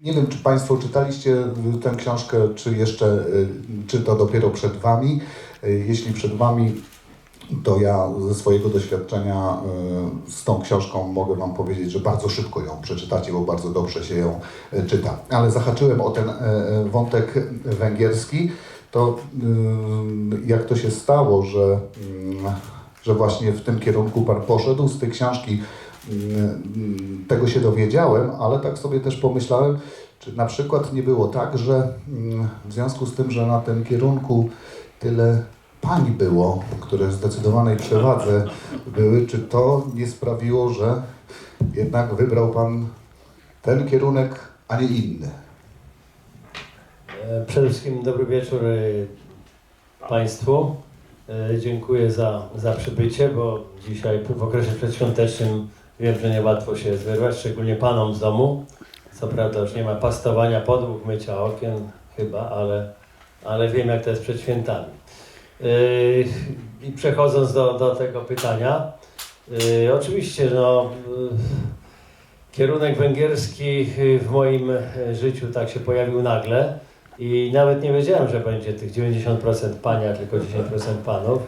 Nie wiem, czy Państwo czytaliście tę książkę, czy jeszcze, y, czy to dopiero przed Wami. Y, Jeśli przed Wami, to ja ze swojego doświadczenia y, z tą książką mogę Wam powiedzieć, że bardzo szybko ją przeczytacie, bo bardzo dobrze się ją czyta. Ale zahaczyłem o ten wątek węgierski, to jak to się stało, że, mm, że właśnie w tym kierunku Pan poszedł z tej książki, tego się dowiedziałem, ale tak sobie też pomyślałem, czy na przykład nie było tak, że mm, w związku z tym, że na tym kierunku tyle pań było, które w zdecydowanej przewadze były, czy to nie sprawiło, że jednak wybrał Pan ten kierunek, a nie inny? E, Przede wszystkim dobry wieczór e, Państwu. E, Dziękuję za, za przybycie, bo dzisiaj w okresie przedświątecznym wiem, że niełatwo się jest wyrwać, szczególnie Panom z domu. Co prawda już nie ma pastowania podłóg, mycia okien chyba, ale, ale wiem jak to jest przed świętami. E, I przechodząc do, do tego pytania, e, oczywiście no, e, kierunek węgierski w moim życiu tak się pojawił nagle. I nawet nie wiedziałem, że będzie tych 90% pania, tylko 10% panów.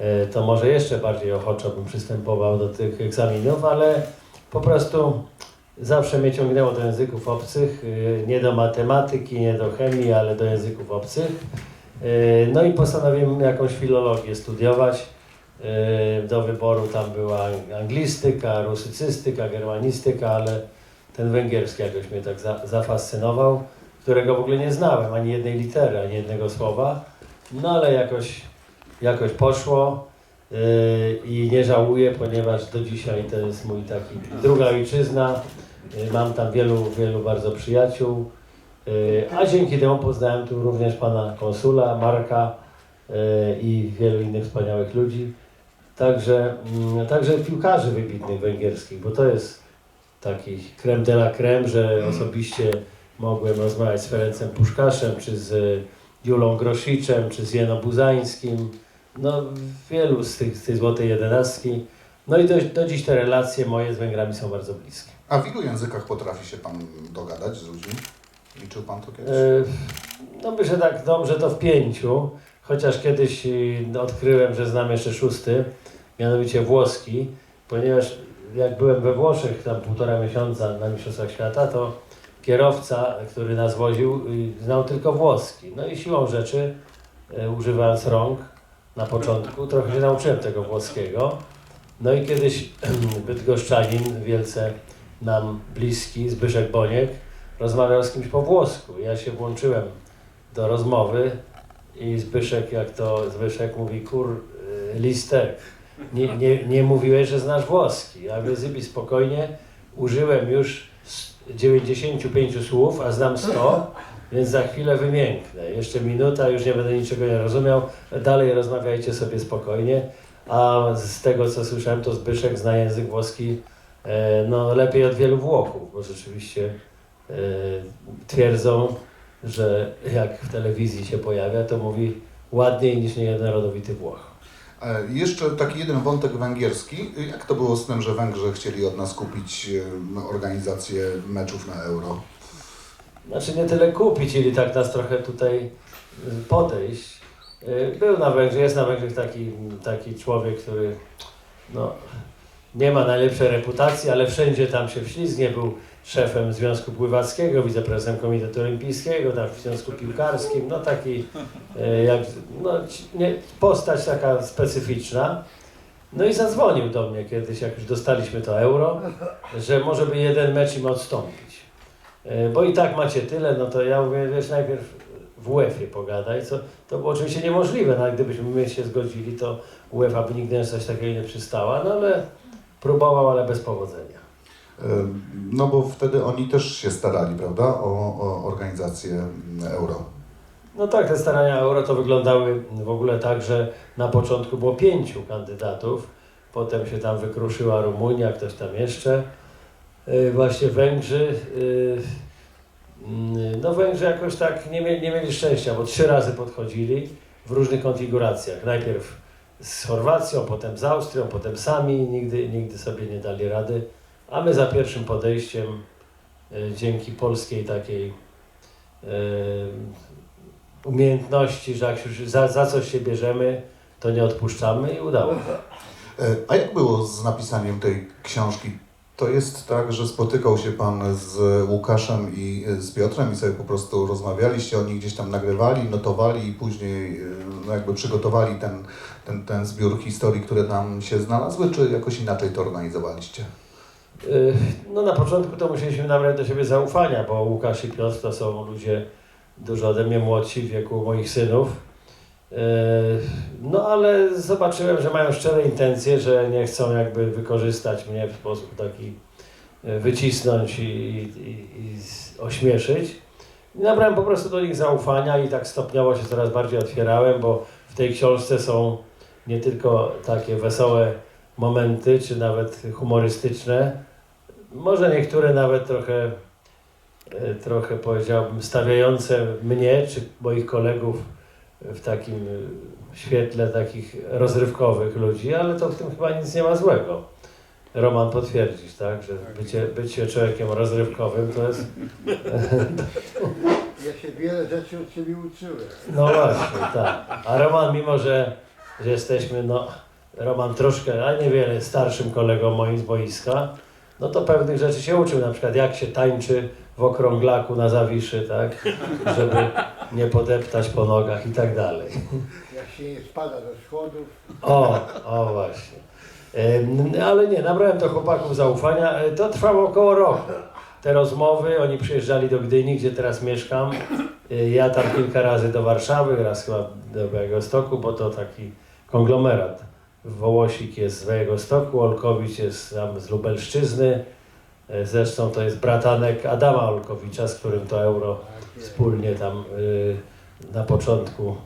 E, To może jeszcze bardziej ochoczo bym przystępował do tych egzaminów, ale po prostu zawsze mnie ciągnęło do języków obcych, e, nie do matematyki, nie do chemii, ale do języków obcych. E, No i postanowiłem jakąś filologię studiować. Do wyboru tam była anglistyka, rusycystyka, germanistyka, ale ten węgierski jakoś mnie tak za, zafascynował którego w ogóle nie znałem, ani jednej litery, ani jednego słowa. No ale jakoś, jakoś poszło yy, i nie żałuję, ponieważ do dzisiaj to jest mój taki druga ojczyzna. Yy, mam tam wielu, wielu bardzo przyjaciół. Yy, a dzięki temu poznałem tu również pana konsula, Marka yy, i wielu innych wspaniałych ludzi. Także, mm, także piłkarzy wybitnych węgierskich, bo to jest taki creme de la creme, że osobiście mogłem rozmawiać z Ferencem Puszkaszem, czy z Julą Grosziczem, czy z Jeno Buzańskim, no wielu z tych, z tej złotej jedenastki. No i do, do dziś te relacje moje z Węgrami są bardzo bliskie. A w ilu językach potrafi się Pan dogadać z ludźmi? Liczył Pan to kiedyś? E, No myślę tak dobrze to w pięciu, chociaż kiedyś y, odkryłem, że znam jeszcze szósty, mianowicie włoski, ponieważ jak byłem we Włoszech tam półtora miesiąca na Mistrzostwach Świata, to kierowca, który nas woził, y, znał tylko włoski. No i siłą rzeczy, używając rąk na początku, trochę się nauczyłem tego włoskiego. No i kiedyś bydgoszczanin, wielce nam bliski, Zbyszek Boniek, rozmawiał z kimś po włosku. Ja się włączyłem do rozmowy i Zbyszek, jak to Zbyszek mówi, kur, y, listek, nie, nie, nie mówiłeś, że znasz włoski. Ja mówię, spokojnie, użyłem już s- 95 słów, a znam 100, więc za chwilę wymięknę. Jeszcze minuta, już nie będę niczego nie rozumiał. Dalej rozmawiajcie sobie spokojnie. A z tego, co słyszałem, to Zbyszek zna język włoski e, no, lepiej od wielu Włochów, bo rzeczywiście e, twierdzą, że jak w telewizji się pojawia, to mówi ładniej niż niejeden Włoch. E, Jeszcze taki jeden wątek węgierski. Jak to było z tym, że Węgrzy chcieli od nas kupić organizację meczów na Euro? Znaczy nie tyle kupić, ili tak nas trochę tutaj y, podejść. Y, Był na Węgrzech, jest na Węgrzech taki, taki człowiek, który no, nie ma najlepszej reputacji, ale wszędzie tam się wślizgnie. Był szefem Związku Pływackiego, wiceprezesem Komitetu Olimpijskiego, tam w Związku Piłkarskim, no taki y, jak, no, nie, postać taka specyficzna. No i zadzwonił do mnie kiedyś, jak już dostaliśmy to euro, że może by jeden mecz im odstąpić. E, Bo i tak macie tyle, no to ja mówię, wiesz, najpierw w UEFA-ie pogadaj, co to było oczywiście niemożliwe, no gdybyśmy my się zgodzili, to UEFA by nigdy na coś takiego nie przystała, no ale próbował, ale bez powodzenia. E, No bo wtedy oni też się starali, prawda, o, o organizację Euro. No tak, te starania euro to wyglądały w ogóle tak, że na początku było pięciu kandydatów, potem się tam wykruszyła Rumunia, ktoś tam jeszcze. Yy, Właśnie Węgrzy, yy, mm, no Węgrzy jakoś tak nie mieli, nie mieli szczęścia, bo trzy razy podchodzili w różnych konfiguracjach. Najpierw z Chorwacją, potem z Austrią, potem sami, nigdy, nigdy sobie nie dali rady. A my za pierwszym podejściem dzięki polskiej takiej umiejętności, że jak już za, za coś się bierzemy, to nie odpuszczamy i udało. E, A jak było z napisaniem tej książki? To jest tak, że spotykał się Pan z Łukaszem i e, z Piotrem i sobie po prostu rozmawialiście, oni gdzieś tam nagrywali, notowali i później e, no jakby przygotowali ten, ten, ten zbiór historii, które tam się znalazły, czy jakoś inaczej to organizowaliście? Y, No na początku to musieliśmy nabrać do siebie zaufania, bo Łukasz i Piotr to są ludzie dużo ode mnie młodsi w wieku moich synów. Y, No ale zobaczyłem, że mają szczere intencje, że nie chcą jakby wykorzystać mnie w sposób taki y, wycisnąć i, i, i ośmieszyć. I nabrałem po prostu do nich zaufania i tak stopniowo się coraz bardziej otwierałem, bo w tej książce są nie tylko takie wesołe momenty, czy nawet humorystyczne. Może niektóre nawet trochę, e, trochę powiedziałbym, stawiające mnie czy moich kolegów w takim e, świetle takich rozrywkowych ludzi, ale to w tym chyba nic nie ma złego. Roman potwierdzisz, tak, że bycie, bycie człowiekiem rozrywkowym to jest Ja się wiele rzeczy od Ciebie uczyłem. No właśnie, tak. A Roman, mimo że, że jesteśmy, no, Roman troszkę, a niewiele starszym kolegą moim z boiska, no to pewnych rzeczy się uczył, na przykład jak się tańczy w okrąglaku na zawiszy, tak, żeby nie podeptać po nogach i tak dalej. Jak się nie spada ze schodów. O, o właśnie. Ale nie, nabrałem do chłopaków zaufania. E, To trwało około roku. Te rozmowy, oni przyjeżdżali do Gdyni, gdzie teraz mieszkam. E, Ja tam kilka razy do Warszawy, raz chyba do Białegostoku, bo to taki konglomerat. Wołosik jest z Białegostoku, Olkowicz jest tam z Lubelszczyzny. E, Zresztą to jest bratanek Adama Olkowicza, z którym to euro wspólnie tam y, na początku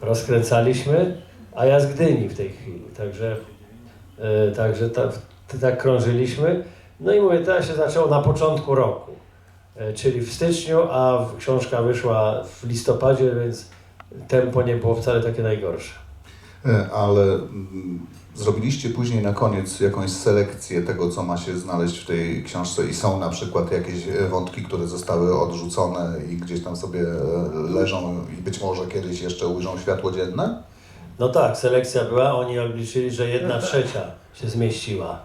rozkręcaliśmy, a ja z Gdyni w tej chwili. Także, y, także ta, tak krążyliśmy. No i mówię, to się zaczęło na początku roku, y, czyli w styczniu, a książka wyszła w listopadzie, więc tempo nie było wcale takie najgorsze. E, Ale mm, zrobiliście później na koniec jakąś selekcję tego, co ma się znaleźć w tej książce? I są na przykład jakieś e, wątki, które zostały odrzucone i gdzieś tam sobie e, leżą i być może kiedyś jeszcze ujrzą światło dzienne? No tak, selekcja była, oni obliczyli, że jedna trzecia się zmieściła,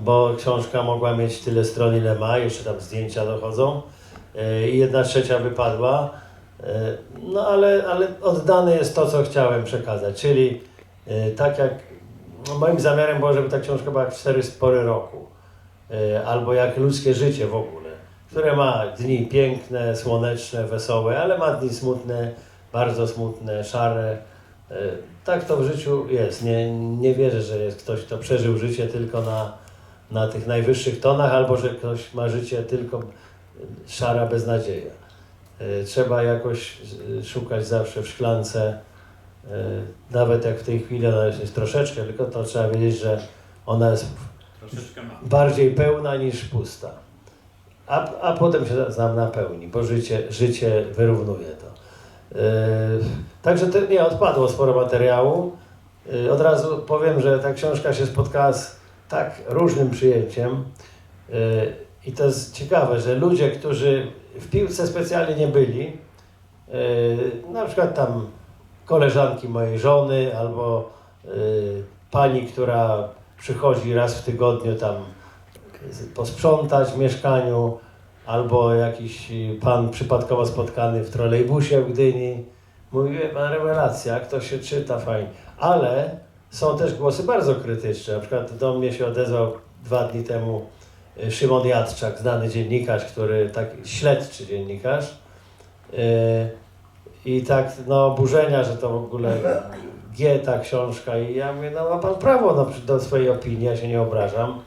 bo książka mogła mieć tyle stron, ile ma, jeszcze tam zdjęcia dochodzą. I jedna trzecia wypadła. No ale, ale oddane jest to, co chciałem przekazać, czyli tak jak no moim zamiarem było, żeby ta książka była jak cztery spory roku, yy, albo jak ludzkie życie w ogóle, które ma dni piękne, słoneczne, wesołe, ale ma dni smutne, bardzo smutne, szare. Yy, tak to w życiu jest. Nie, nie wierzę, że jest ktoś, kto przeżył życie tylko na, na tych najwyższych tonach, albo że ktoś ma życie tylko szara beznadzieja. E, Trzeba jakoś e, szukać zawsze w szklance, e, nawet jak w tej chwili ona jest troszeczkę, tylko to trzeba wiedzieć, że ona jest bardziej pełna niż pusta. A, a potem się nam napełni, bo życie, życie wyrównuje to. Yy, także to, nie, odpadło sporo materiału. Yy, od razu powiem, że ta książka się spotkała z tak różnym przyjęciem. Yy, I to jest ciekawe, że ludzie, którzy w piłce specjalnie nie byli, na przykład tam koleżanki mojej żony albo yy, pani, która przychodzi raz w tygodniu tam posprzątać w mieszkaniu, albo jakiś y, pan przypadkowo spotkany w trolejbusie w Gdyni. Mówi, wie pan, rewelacja, to się czyta fajnie. Ale są też głosy bardzo krytyczne. Na przykład do mnie się odezwał dwa dni temu y, Szymon Jadczak, znany dziennikarz, który taki śledczy dziennikarz. I tak, no, oburzenia, że to w ogóle G ta książka. I ja mówię, no ma pan prawo no, do swojej opinii, ja się nie obrażam.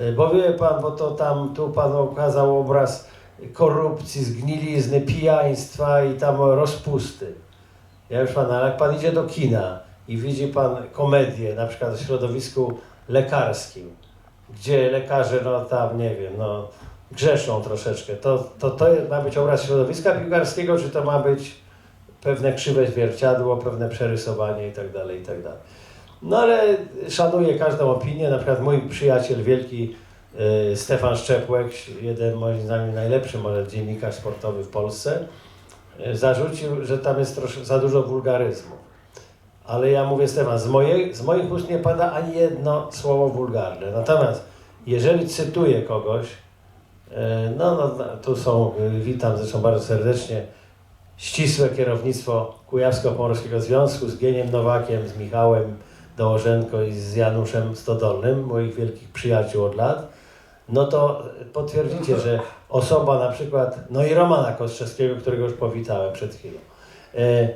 Y, Bo wie pan, bo to tam, tu pan okazał obraz korupcji, zgnilizny, pijaństwa i tam rozpusty. Ja już pan, ale jak pan idzie do kina i widzi pan komedię, na przykład w środowisku lekarskim, gdzie lekarze, no tam, nie wiem, no grzeszą troszeczkę, to to, to ma być obraz środowiska piłkarskiego, czy to ma być pewne krzywe zwierciadło, pewne przerysowanie tak tak dalej. No ale szanuję każdą opinię. Na przykład mój przyjaciel wielki y, Stefan Szczepłek, jeden moim zdaniem najlepszy może dziennikarz sportowy w Polsce, y, zarzucił, że tam jest za dużo wulgaryzmu. Ale ja mówię Stefan, z, mojej, z moich ust nie pada ani jedno słowo wulgarne. Natomiast jeżeli cytuję kogoś, y, no, no no, tu są, witam zresztą bardzo serdecznie, ścisłe kierownictwo Kujawsko-Pomorskiego Związku z Gieniem Nowakiem, z Michałem Dołożenko i z Januszem Stodolnym, moich wielkich przyjaciół od lat, no to potwierdzicie, że osoba na przykład, no i Romana Kostrzewskiego, którego już powitałem przed chwilą, e,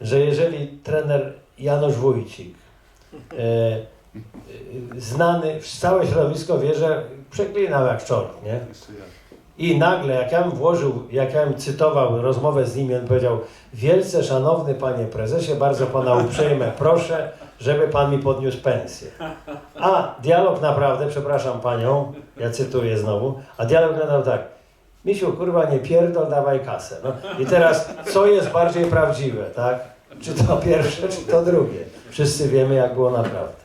że jeżeli trener Janusz Wójcik, e, e, znany, całe środowisko wie, że przeklinał jak czort, nie? I nagle, jak ja bym włożył, jak ja bym cytował rozmowę z nim, on powiedział Wielce szanowny panie prezesie, bardzo pana uprzejmie proszę, żeby pan mi podniósł pensję. A dialog naprawdę, przepraszam panią, ja cytuję znowu, a dialog wyglądał tak. Misiu, kurwa, nie pierdol, dawaj kasę. No i teraz, co jest bardziej prawdziwe, tak? Czy to pierwsze, czy to drugie? Wszyscy wiemy, jak było naprawdę.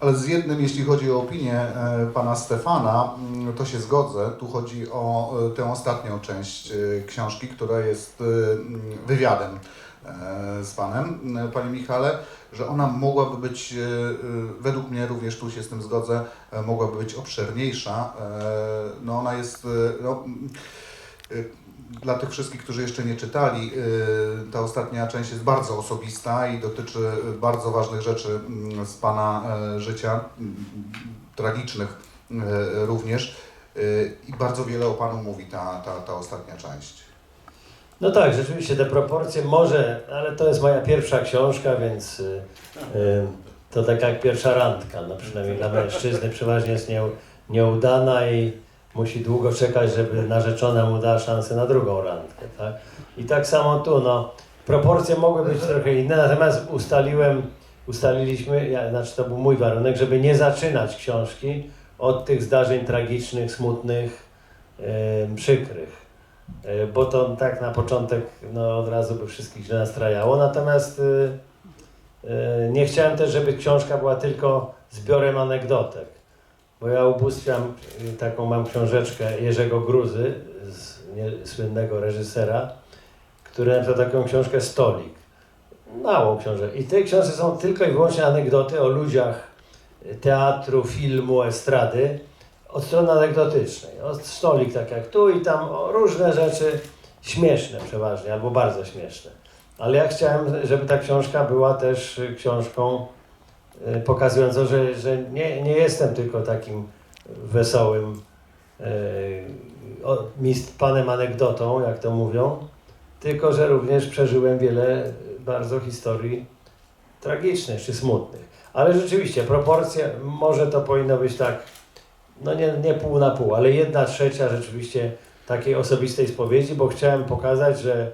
Ale z jednym, jeśli chodzi o opinię e, pana Stefana, mm, to się zgodzę. Tu chodzi o e, tę ostatnią część e, książki, która jest mm, wywiadem z panem, panie Michale, że ona mogłaby być, według mnie również tu się z tym zgodzę, mogłaby być obszerniejsza. No ona jest, no, mm, dla tych wszystkich, którzy jeszcze nie czytali, y, ta ostatnia część jest bardzo osobista i dotyczy bardzo ważnych rzeczy mm, z Pana e, życia, tragicznych również. Y, I bardzo wiele o Panu mówi ta, ta, ta ostatnia część. No tak, rzeczywiście te proporcje może, ale to jest moja pierwsza książka, więc y, y, to tak jak pierwsza randka, no przynajmniej dla mężczyzny przeważnie jest nie, nieudana i musi długo czekać, żeby narzeczona mu dała szansę na drugą randkę, tak? I tak samo tu, no, proporcje mogły być trochę inne, natomiast ustaliłem, ustaliliśmy, ja, znaczy to był mój warunek, żeby nie zaczynać książki od tych zdarzeń tragicznych, smutnych, y, przykrych. E, bo to tak na początek no, od razu by wszystkich źle nastrajało. Natomiast y, y, nie chciałem też, żeby książka była tylko zbiorem anegdotek. Bo ja ubóstwiam y, taką mam książeczkę Jerzego Gruzy, z, nie, słynnego reżysera, który napisał taką książkę Stolik. Małą książkę. I w tej książce są tylko i wyłącznie anegdoty o ludziach teatru, filmu, estrady od strony anegdotycznej. O stolik tak jak tu i tam, różne rzeczy śmieszne przeważnie, albo bardzo śmieszne. Ale ja chciałem, żeby ta książka była też książką y, pokazującą, że, że nie, nie jestem tylko takim wesołym y, panem anegdotą, jak to mówią, tylko że również przeżyłem wiele bardzo historii tragicznych czy smutnych. Ale rzeczywiście, proporcje, może to powinno być tak no nie, nie pół na pół, ale jedna trzecia rzeczywiście takiej osobistej spowiedzi, bo chciałem pokazać, że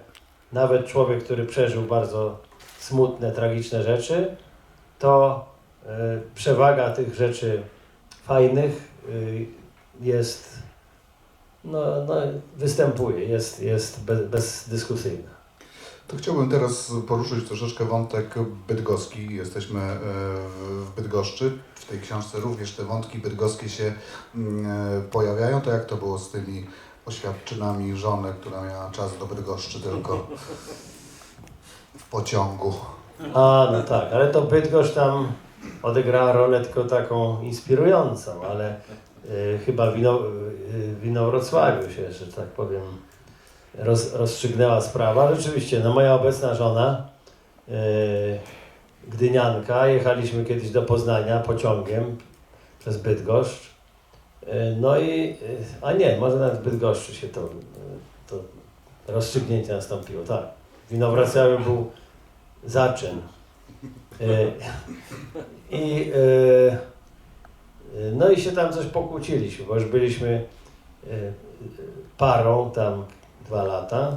nawet człowiek, który przeżył bardzo smutne, tragiczne rzeczy, to przewaga tych rzeczy fajnych y, jest, no, no, występuje, jest, jest bez, bezdyskusyjna. To chciałbym teraz poruszyć troszeczkę wątek bydgoski. Jesteśmy e, w Bydgoszczy. W tej książce również te wątki bydgoskie się mm, e, pojawiają. To jak to było z tymi oświadczynami żony, która miała czas do Bydgoszczy tylko w pociągu. A, no tak, ale to Bydgoszcz tam odegrała rolę tylko taką inspirującą, ale y, chyba wino, y, wino Wrocławiu się, że tak powiem, roz, rozstrzygnęła sprawa. Rzeczywiście, no moja obecna żona, y, Gdynianka, jechaliśmy kiedyś do Poznania pociągiem przez Bydgoszcz. Y, no i, y, a nie, może nawet w Bydgoszczy się to, to rozstrzygnięcie nastąpiło, tak. Wino był zaczyn. Y, I y, no i się tam coś pokłóciliśmy, bo już byliśmy y, parą tam dwa lata.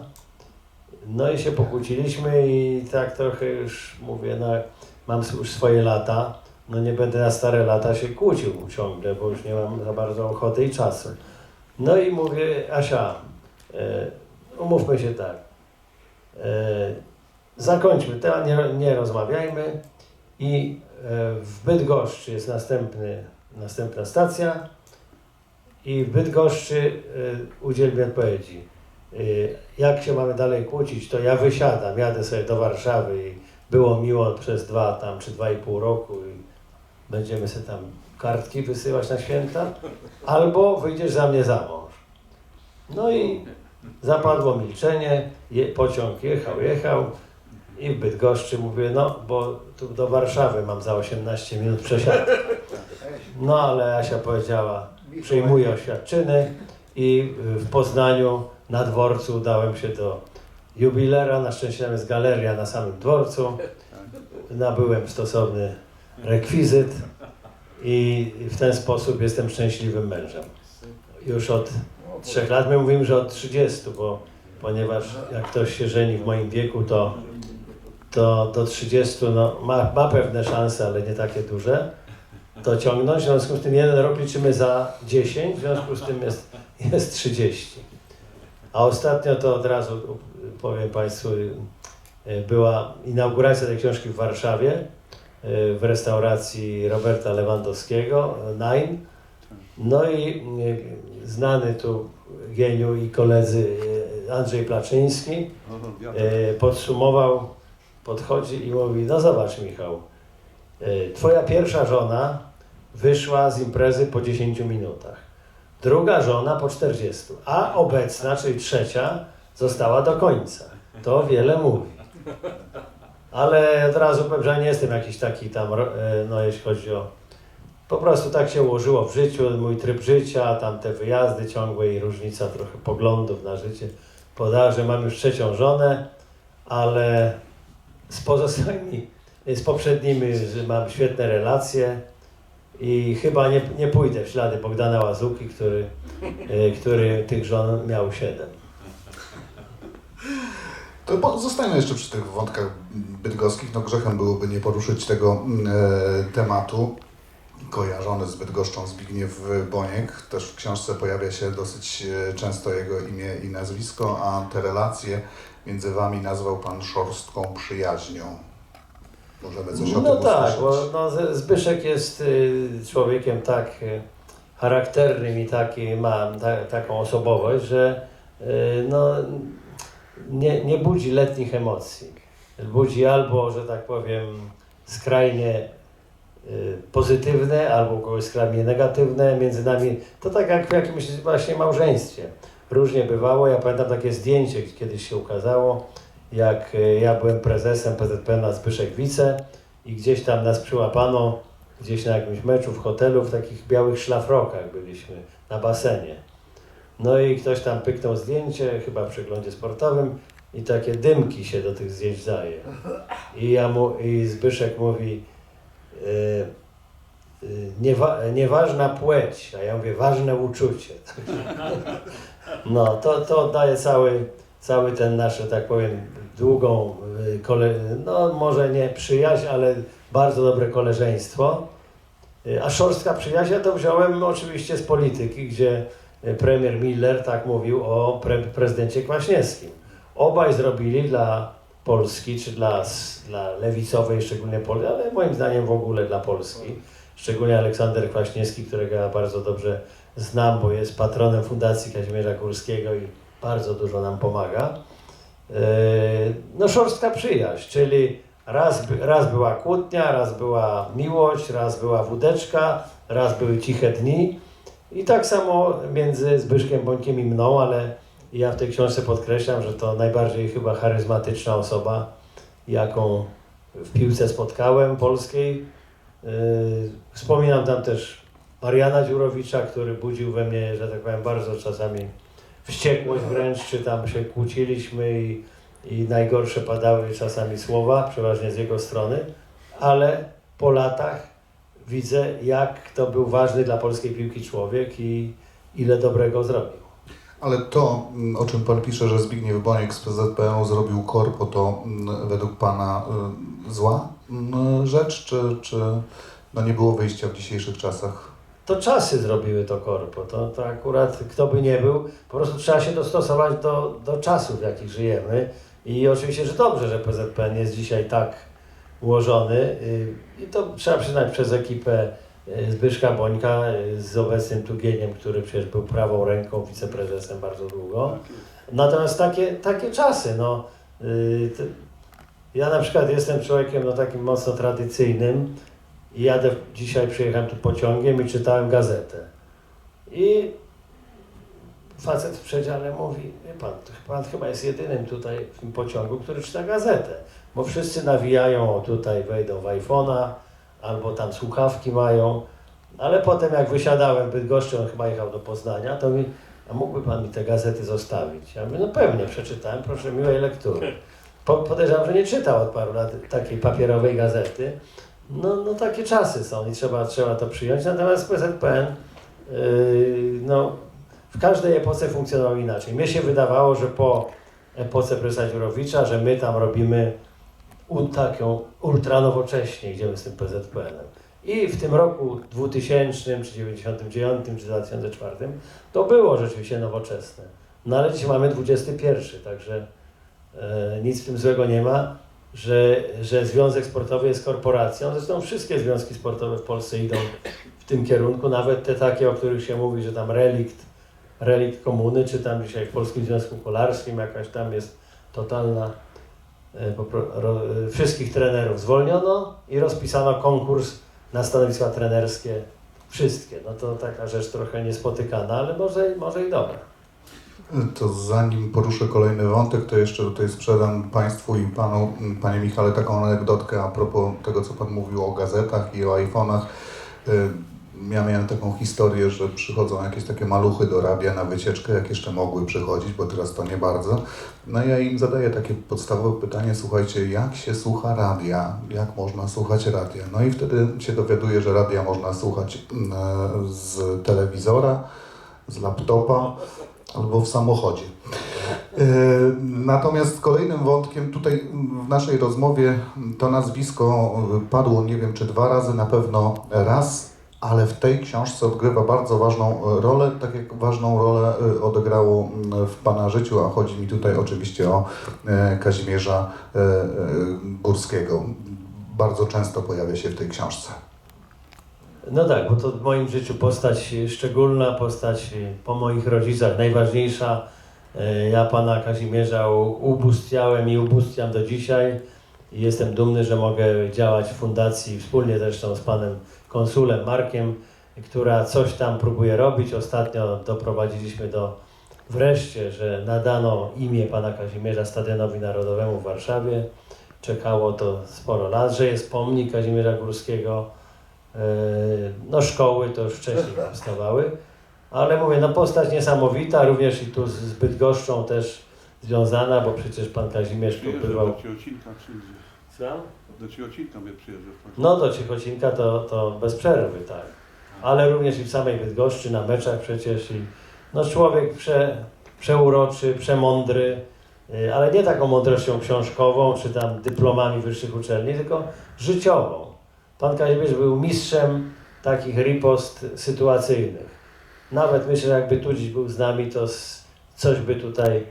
No i się pokłóciliśmy i tak trochę już mówię, no mam już swoje lata, no nie będę na stare lata się kłócił ciągle, bo już nie mam za bardzo ochoty i czasu. No i mówię, Asia, umówmy się tak, zakończmy to, nie, nie rozmawiajmy i e, w Bydgoszczy jest następny, następna stacja i w Bydgoszczy y, udziel mi odpowiedzi. Y, jak się mamy dalej kłócić, to ja wysiadam, jadę sobie do Warszawy i było miło przez dwa tam czy dwa i pół roku i będziemy sobie tam kartki wysyłać na święta, albo wyjdziesz za mnie za mąż. No i zapadło milczenie, je, pociąg jechał, jechał i w Bydgoszczy mówię, no bo tu do Warszawy mam za 18 minut przesiadkę. No ale Asia powiedziała, przyjmuję oświadczyny i w Poznaniu na dworcu udałem się do jubilera. Na szczęście tam jest galeria na samym dworcu. Nabyłem stosowny rekwizyt i w ten sposób jestem szczęśliwym mężem. Już od trzech lat, my mówimy, że od 30, bo ponieważ jak ktoś się żeni w moim wieku, to, to do 30 no, ma, ma pewne szanse, ale nie takie duże to ciągnąć. W związku z tym jeden rok liczymy za 10, w związku z tym jest, jest 30. A ostatnio to od razu powiem Państwu, była inauguracja tej książki w Warszawie w restauracji Roberta Lewandowskiego, Nine. No i y, znany tu geniu i koledzy y, Andrzej Placzyński y, podsumował, podchodzi i mówi, no zobacz Michał, y, twoja pierwsza żona wyszła z imprezy po 10 minutach. Druga żona po 40, a obecna, czyli trzecia, została do końca. To wiele mówi. Ale od razu powiem, że nie jestem jakiś taki tam, e, no jeśli chodzi o... Po prostu tak się ułożyło w życiu, mój tryb życia, tam te wyjazdy ciągłe i różnica trochę poglądów na życie podała, że mam już trzecią żonę, ale z pozostałymi, z poprzednimi mam świetne relacje i chyba nie, nie pójdę w ślady Bogdana Łazuki, który, e, który tych żon miał siedem. To zostańmy jeszcze przy tych wątkach bydgoskich. No grzechem byłoby nie poruszyć tego mm, e, tematu. Kojarzony z Bydgoszczą Zbigniew Boniek. Też w książce pojawia się dosyć e, często jego imię i nazwisko, a te relacje między wami nazwał pan szorstką przyjaźnią. Możemy coś o No tym tak, usłyszeć. bo no, Zbyszek jest y, człowiekiem tak y, charakternym i taki, ma ta, taką osobowość, że y, no, nie, nie budzi letnich emocji. Budzi albo, że tak powiem, skrajnie pozytywne, albo skrajnie negatywne. Między nami to tak jak w jakimś właśnie małżeństwie. Różnie bywało. Ja pamiętam takie zdjęcie, kiedyś się ukazało, jak y, ja byłem prezesem PZP na Zbyszek Wice i gdzieś tam nas przyłapano, gdzieś na jakimś meczu w hotelu, w takich białych szlafrokach byliśmy, na basenie. No i ktoś tam pyknął zdjęcie, chyba w przeglądzie sportowym i takie dymki się do tych zdjęć daje. I, ja mu, i Zbyszek mówi, y, y, niewa, nieważna płeć, a ja mówię, ważne uczucie. No, to, to daje cały, cały ten nasz, że tak powiem, długą, y, kole, no może nie przyjaźń, ale bardzo dobre koleżeństwo. Y, A szorstka przyjaźń ja to wziąłem oczywiście z polityki, gdzie y, premier Miller tak mówił o pre, prezydencie Kwaśniewskim. Obaj zrobili dla Polski, czy dla, dla lewicowej szczególnie Polski, ale moim zdaniem w ogóle dla Polski. Szczególnie Aleksander Kwaśniewski, którego ja bardzo dobrze znam, bo jest patronem Fundacji Kazimierza Górskiego i bardzo dużo nam pomaga. Yy, No szorstka przyjaźń, czyli raz, raz była kłótnia, raz była miłość, raz była wódeczka, raz były ciche dni. I tak samo między Zbyszkiem Bońkiem i mną, ale ja w tej książce podkreślam, że to najbardziej chyba charyzmatyczna osoba, jaką w piłce spotkałem polskiej. Yy, Wspominam tam też Mariana Dziurowicza, który budził we mnie, że tak powiem, bardzo czasami wściekłość wręcz, czy tam się kłóciliśmy i, i najgorsze padały czasami słowa, przeważnie z jego strony, ale po latach widzę, jak to był ważny dla polskiej piłki człowiek i ile dobrego zrobił. Ale to, mm, o czym Pan pisze, że Zbigniew Boniek z PZPR zrobił korpo, to mm, według Pana y, zła mm, rzecz, czy, czy no nie było wyjścia w dzisiejszych czasach? To czasy zrobiły to korpo. To, to akurat kto by nie był, po prostu trzeba się dostosować do, do czasów, w jakich żyjemy. I oczywiście, że dobrze, że PZPN jest dzisiaj tak ułożony. y, I to trzeba przyznać przez ekipę e, Zbyszka Bońka e, z obecnym Tugieniem, który przecież był prawą ręką wiceprezesem bardzo długo. Natomiast takie, takie czasy, no. y, ja na przykład jestem człowiekiem no, takim mocno tradycyjnym i jadę, dzisiaj przyjechałem tu pociągiem i czytałem gazetę. I facet w przedziale mówi, wie pan, pan chyba jest jedynym tutaj w tym pociągu, który czyta gazetę, bo wszyscy nawijają, tutaj wejdą w iPhone'a, albo tam słuchawki mają, ale potem jak wysiadałem w Bydgoszczy, on chyba jechał do Poznania, to mi, a mógłby pan mi te gazety zostawić? Ja mówię, no pewnie, przeczytałem, proszę miłej lektury. Po, podejrzewam, że nie czytał od paru lat takiej papierowej gazety. No, no takie czasy są i trzeba, trzeba to przyjąć. Natomiast PZPN yy, no, w każdej epoce funkcjonował inaczej. Mnie się wydawało, że po epoce profesora Dziurowicza, że my tam robimy taką ultranowocześnie idziemy z tym PZPN-em. I w tym roku 2000, czy 99, czy 2004 to było rzeczywiście nowoczesne. No ale dzisiaj mamy XXI, także e, nic w tym złego nie ma, że, że Związek Sportowy jest korporacją. Zresztą wszystkie związki sportowe w Polsce idą w tym kierunku, nawet te takie, o których się mówi, że tam relikt, relikt komuny, czy tam dzisiaj w Polskim Związku Kolarskim jakaś tam jest totalna e, e, wszystkich trenerów zwolniono i rozpisano konkurs na stanowiska trenerskie wszystkie. No to taka rzecz trochę niespotykana, ale może, może i dobra. To zanim poruszę kolejny wątek, to jeszcze tutaj sprzedam Państwu i Panu, Panie Michale, taką anegdotkę a propos tego, co Pan mówił o gazetach i o iPhone'ach. Y, Ja miałem taką historię, że przychodzą jakieś takie maluchy do radia na wycieczkę, jak jeszcze mogły przychodzić, bo teraz to nie bardzo. No ja im zadaję takie podstawowe pytanie, słuchajcie, jak się słucha radia? Jak można słuchać radia? No i wtedy się dowiaduję, że radia można słuchać mm, z telewizora, z laptopa albo w samochodzie. E, Natomiast kolejnym wątkiem tutaj w naszej rozmowie to nazwisko padło nie wiem czy dwa razy, na pewno raz, ale w tej książce odgrywa bardzo ważną rolę, tak jak ważną rolę e, odegrało w Pana życiu, a chodzi mi tutaj oczywiście o e, Kazimierza Górskiego. Bardzo często pojawia się w tej książce. No tak, bo to w moim życiu postać szczególna, postać y, po moich rodzicach najważniejsza. Y, Ja pana Kazimierza ubóstwiałem i ubóstwiam do dzisiaj. Jestem dumny, że mogę działać w fundacji wspólnie zresztą z panem konsulem Markiem, która coś tam próbuje robić. Ostatnio doprowadziliśmy do wreszcie, że nadano imię pana Kazimierza Stadionowi Narodowemu w Warszawie. Czekało to sporo lat, że jest pomnik Kazimierza Górskiego. E, No szkoły to już wcześniej powstawały, ale mówię, no postać niesamowita, również i tu z Bydgoszczą też związana, bo przecież pan Kazimierz tu bywał. do. Co? Ciocinka mnie przyjeżdża. No do Ciechocinka to, to bez przerwy, tak. Ale również i w samej Bydgoszczy, na meczach przecież i no człowiek prze, przeuroczy, przemądry, y, ale nie taką mądrością książkową, czy tam dyplomami wyższych uczelni, tylko życiową. Pan Kazimierz był mistrzem takich ripost sytuacyjnych. Nawet myślę, jakby tu dziś był z nami, to coś by tutaj y,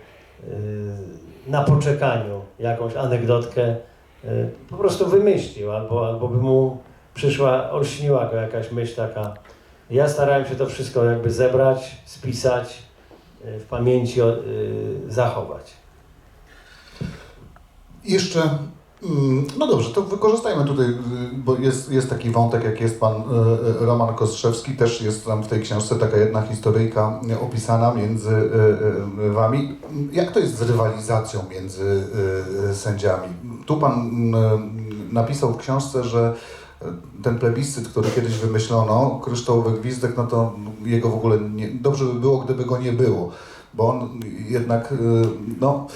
na poczekaniu, jakąś anegdotkę y, po prostu wymyślił, albo, albo by mu przyszła, olśniła go jakaś myśl taka. Ja starałem się to wszystko jakby zebrać, spisać, y, w pamięci zachować. Jeszcze, no dobrze, to wykorzystajmy tutaj, y, bo jest, jest taki wątek, jak jest pan y, y, Roman Kostrzewski, też jest tam w tej książce taka jedna historyjka opisana między wami. Jak to jest z rywalizacją między sędziami? Tu pan napisał w książce, że ten plebiscyt, który kiedyś wymyślono, kryształowy gwizdek, no to jego w ogóle nie, dobrze by było, gdyby go nie było, bo on jednak, no,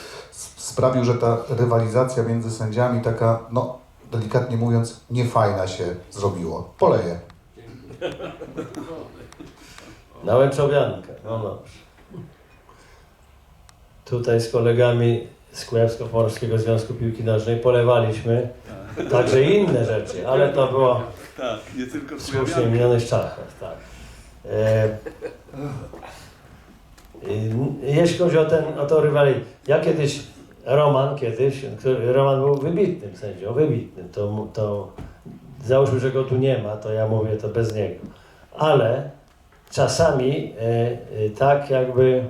sprawił, że ta rywalizacja między sędziami taka, no delikatnie mówiąc, niefajna się zrobiło. Poleję. Na łęczowiankę, no dobrze. Tutaj z kolegami z Kujawsko-Pomorskiego Związku Piłki Nożnej polewaliśmy także inne rzeczy, ale to było Tak, nie tylko w słusznie minionych czasach, tak. E, jeśli chodzi o, ten, o to rywali, ja kiedyś, Roman kiedyś, który, Roman był wybitnym sędzią, wybitnym, to, to załóżmy, że go tu nie ma, to ja mówię to bez niego. Ale czasami e, e, tak jakby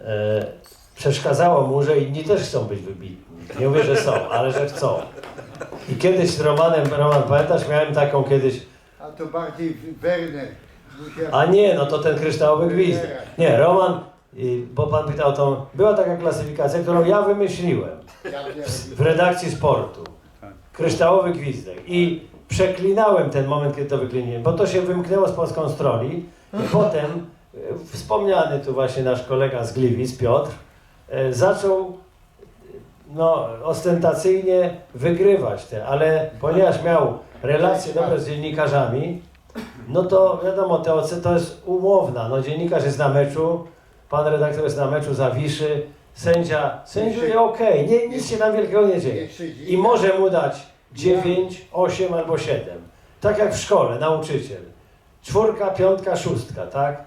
e, przeszkadzało mu, że inni też chcą być wybitni. Nie mówię, że są, ale że chcą. I kiedyś z Romanem, Roman pamiętasz, miałem taką kiedyś, A to bardziej Werner. a nie, no to ten kryształowy gwizdek. Nie, Roman, bo pan pytał o tą, była taka klasyfikacja, którą ja wymyśliłem w redakcji sportu. Kryształowy gwizdek. I przeklinałem ten moment, kiedy to wykliniłem, bo to się wymknęło z polską stroli i potem e, wspomniany tu właśnie nasz kolega z Gliwic, Piotr, e, zaczął e, no, ostentacyjnie wygrywać te, ale ponieważ miał relacje dobre z dziennikarzami, no to wiadomo, te oce to jest umowna. No, dziennikarz jest na meczu, pan redaktor jest na meczu, zawiszy, sędzia sędziuje okej, nie, nic się tam wielkiego nie dzieje. I może mu dać 9, 8 albo 7. Tak jak w szkole, nauczyciel. Czwórka, piątka, szóstka, tak?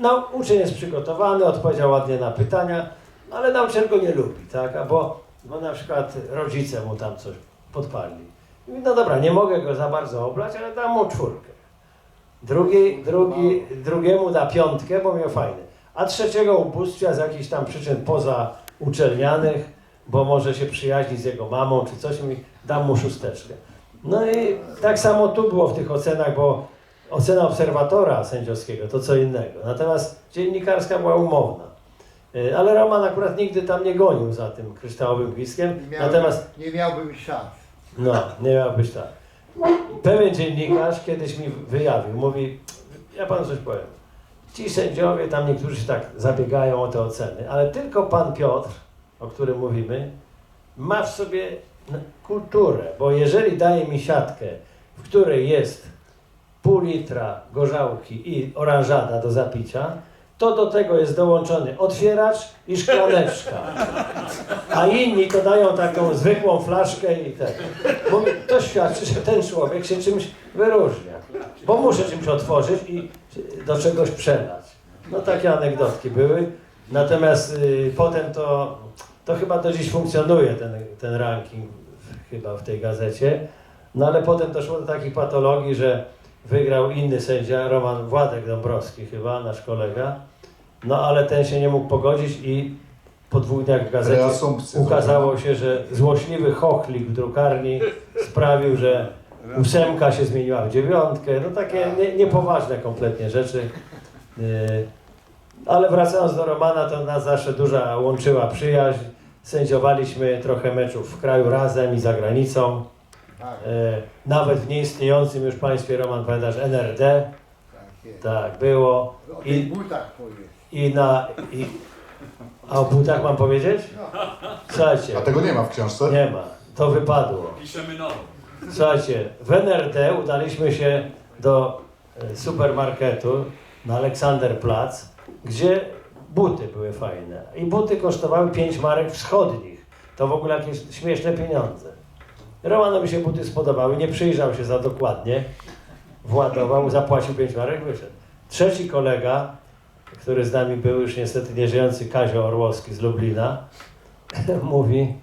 Nau- Uczeń jest przygotowany, odpowiedział ładnie na pytania, ale nauczyciel go nie lubi, tak? Albo bo na przykład rodzice mu tam coś podpali. I mówi, No dobra, nie mogę go za bardzo oblać, ale dam mu czwórkę. Drugi, drugi, drugiemu da piątkę, bo miał fajny. A trzeciego ubóstwia z jakichś tam przyczyn poza uczelnianych, bo może się przyjaźni z jego mamą czy coś, mi dam mu szósteczkę. No i tak samo tu było w tych ocenach, bo ocena obserwatora sędziowskiego to co innego. Natomiast dziennikarska była umowna. Y, Ale Roman akurat nigdy tam nie gonił za tym kryształowym gwizdkiem. nie, Natomiast nie miałbym szans. no, nie miał być tak. Pewien dziennikarz kiedyś mi wyjawił, mówi, ja panu coś powiem. Ci sędziowie, tam niektórzy tak zabiegają o te oceny, ale tylko pan Piotr, o którym mówimy, ma w sobie kulturę, bo jeżeli daje mi siatkę, w której jest pół litra gorzałki i oranżada do zapicia, to do tego jest dołączony otwieracz i szklaneczka. A inni to dają taką zwykłą flaszkę i tak. Mówię, to świadczy, że ten człowiek się czymś wyróżnia. Bo muszę czymś otworzyć i do czegoś przelać. No takie anegdotki były. Natomiast y, potem to, to chyba do dziś funkcjonuje ten, ten ranking w, chyba w tej gazecie. No ale potem doszło do takich patologii, że wygrał inny sędzia, Roman Władek Dąbrowski chyba, nasz kolega. No ale ten się nie mógł pogodzić i po dwóch dniach w gazecie ukazało się, że złośliwy chochlik w drukarni sprawił, że ósemka się zmieniła w dziewiątkę. No takie nie, niepoważne kompletnie rzeczy. Yy, Ale wracając do Romana, to nas zawsze duża łączyła przyjaźń. Sędziowaliśmy trochę meczów w kraju razem i za granicą. Tak, Yy, Nawet w nieistniejącym już państwie, Roman pamiętasz, NRD. tak. Tak, było. I-. I na... I, a o butach mam powiedzieć? Słuchajcie. A tego nie ma w książce? Nie ma. To wypadło. Piszemy nową. Słuchajcie, w NRD udaliśmy się do e, supermarketu na Aleksanderplatz, gdzie buty były fajne. I buty kosztowały 5 marek wschodnich. To w ogóle jakieś śmieszne pieniądze. Romanowi się buty spodobały, nie przyjrzał się za dokładnie. Władował, zapłacił 5 marek, wyszedł. Trzeci kolega, który z nami był już niestety nieżyjący Kazio Orłowski z Lublina, mówi,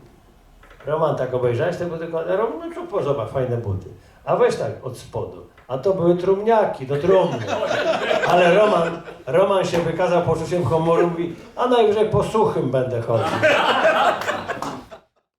Roman, tak obejrzałeś te buty? Ja Roman, no co podoba, fajne buty. A weź tak od spodu. A to były trumniaki do trumny. Ale Roman, Roman się wykazał poczuciem humoru, mówi, a najwyżej po suchym będę chodził.